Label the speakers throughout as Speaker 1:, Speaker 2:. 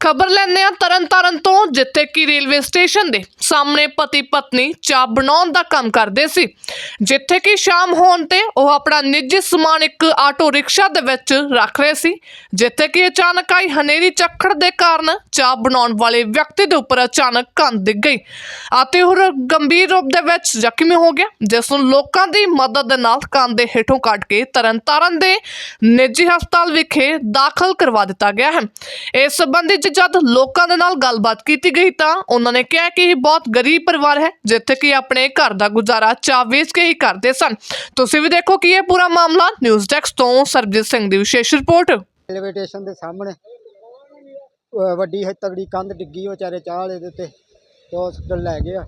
Speaker 1: ਖਬਰ ਲੈਂਦੇ ਆ ਤਰਨਤਾਰਨ ਤੋਂ, ਜਿੱਥੇ ਕਿ ਰੇਲਵੇ ਸਟੇਸ਼ਨ ਦੇ ਸਾਹਮਣੇ ਪਤੀ ਪਤਨੀ ਚਾਹ ਬਣਾਉਣ ਦਾ ਕੰਮ ਕਰਦੇ ਸੀ। ਜਿੱਥੇ ਕਿ ਸ਼ਾਮ ਹੋਣ ਤੇ ਉਹ ਆਪਣਾ ਨਿੱਜੀ ਸਮਾਨ ਇੱਕ ਆਟੋ ਰਿਕਸ਼ਾ ਦੇ ਵਿੱਚ ਰੱਖ ਰਹੇ ਸੀ, ਜਿੱਥੇ ਕਿ ਅਚਾਨਕ ਆਈ ਹਨੇਰੀ ਚੱਖੜ ਦੇ ਕਾਰਨ ਚਾਹ ਬਣਾਉਣ ਵਾਲੇ ਵਿਅਕਤੀ ਦੇ ਉੱਪਰ ਅਚਾਨਕ ਕੰਨ ਡਿੱਗ ਗਈ ਅਤੇ ਉਹ ਗੰਭੀਰ ਰੂਪ ਦੇ ਵਿੱਚ ਜ਼ਖਮੀ ਹੋ ਗਿਆ, ਜਿਸ ਨੂੰ ਲੋਕਾਂ ਦੀ ਮਦਦ ਦੇ ਨਾਲ ਕੰਨ ਦੇ ਹੇਠੋਂ ਕੱਢ ਕੇ ਤਰਨਤਾਰਨ ਦੇ ਨਿੱਜੀ ਹਸਪਤਾਲ ਵਿਖੇ ਦਾਖਲ ਕਰਵਾ ਦਿੱਤਾ ਗਿਆ ਹੈ। ਇਸ ਸੰਬੰਧੀ 'ਚ ਜਦ ਲੋਕਾਂ ਦੇ ਨਾਲ ਗੱਲਬਾਤ ਕੀਤੀ ਗਈ ਤਾਂ ਉਹਨਾਂ ਨੇ ਕਿਹਾ ਕਿ ਇਹ ਬਹੁਤ ਗਰੀਬ ਪਰਿਵਾਰ ਹੈ ਜਿੱਥੇ ਕਿ ਆਪਣੇ ਘਰ ਦਾ ਗੁਜ਼ਾਰਾ ਚਾਹ ਵੇਚ ਕੇ ਹੀ ਕਰਦੇ ਸਨ। ਤੁਸੀਂ ਵੀ ਦੇਖੋ ਕਿ ਇਹ ਪੂਰਾ ਮਾਮਲਾ। ਨਿਊਜ਼ ਡੈਸਕ ਤੋਂ ਸਰਬਜੀਤ ਸਿੰਘ ਦੀ ਵਿਸ਼ੇਸ਼ ਰਿਪੋਰਟ।
Speaker 2: ਰੇਲਵੇ ਸਟੇਸ਼ਨ ਦੇ ਸਾਹਮਣੇ ਅਹ ਵੱਡੀ ਹੈ ਤਗੜੀ ਕੰਧ ਡਿੱਗੀ ਉਹ ਵਿਚਾਰੇ ਚਾਹ ਵਾਲੇ ਦੇ ਉੱਤੇ ਤੇ ਹਸਪੀਟਲ ਲੈ ਗਏ ਆ।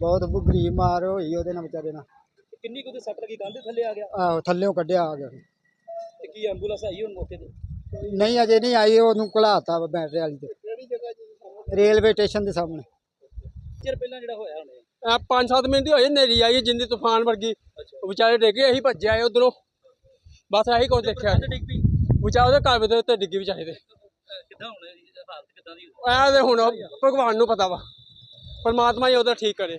Speaker 2: ਬਹੁਤ ਬ- ਗਰੀਬ ਮਾਰ ਹੋਈ ਉਹਦੇ ਨਾਲ ਵਿਚਾਰੇ ਨਾਲ।
Speaker 3: ਕਿੰਨੀ ਕੁ ਤੇ ਸੱਟ ਲੱਗੀ? ਕੰਧ ਥੱਲੇ ਆ ਗਿਆ?
Speaker 2: ਆਹੋ ਥੱਲਿਓਂ ਕੱਢਿਆ ਆ ਗਿਆ।
Speaker 3: ਤੇ ਕੀ ਐਂਬੂਲੈਂਸ ਆਈ ਹੁਣ ਮੌਕੇ ਤੇ?
Speaker 2: ਨਹੀਂ ਅਜੇ ਨਹੀਂ ਆਈ ਉਹਨੂੰ ਘੁਲਾਤਾ ਬੈਟਰੀ ਵਾਲੀ ਤੇ। ਰੇਲਵੇ ਸਟੇਸ਼ਨ ਦੇ ਸਾਹਮਣੇ।
Speaker 3: ਚਿਰ ਪਹਿਲਾਂ ਜਿਹੜਾ ਹੋਇਆ ਹੁਣੇ
Speaker 4: ਆ ਪੰਜ ਸੱਤ ਮਿੰਟ ਹੀ ਹੋਏ ਨੇਰੀ ਆਈ ਜਿੰਦੀ ਤੂਫਾਨ ਵਰਗੀ। ਉਹ ਵਿਚਾਰੇ ਡਿੱਗੇ ਅਸੀਂ ਭੱਜੇ ਆਏ ਉਧਰੋਂ। ਬਸ ਇਹੀ ਕੁਝ ਦੇਖਿਆ। ਵਿਚਾਰੇ ਉਹਦੇ ਘਰ ਦੇ ਉੱਤੇ ਡਿੱਗੀ ਵਿਚਾਰੇ ਦੇ
Speaker 3: ਕਿੱਦਾਂ ਹੁਣ ਹਾਲਤ ਕਿੱਦਾਂ ਦੀ
Speaker 4: ਐ ਤੇ ਹੁਣ ਭਗਵਾਨ ਨੂੰ ਪਤਾ ਵਾ। ਪਰਮਾਤਮਾ ਹੀ ਉਹਦਾ ਠੀਕ ਕਰੇ।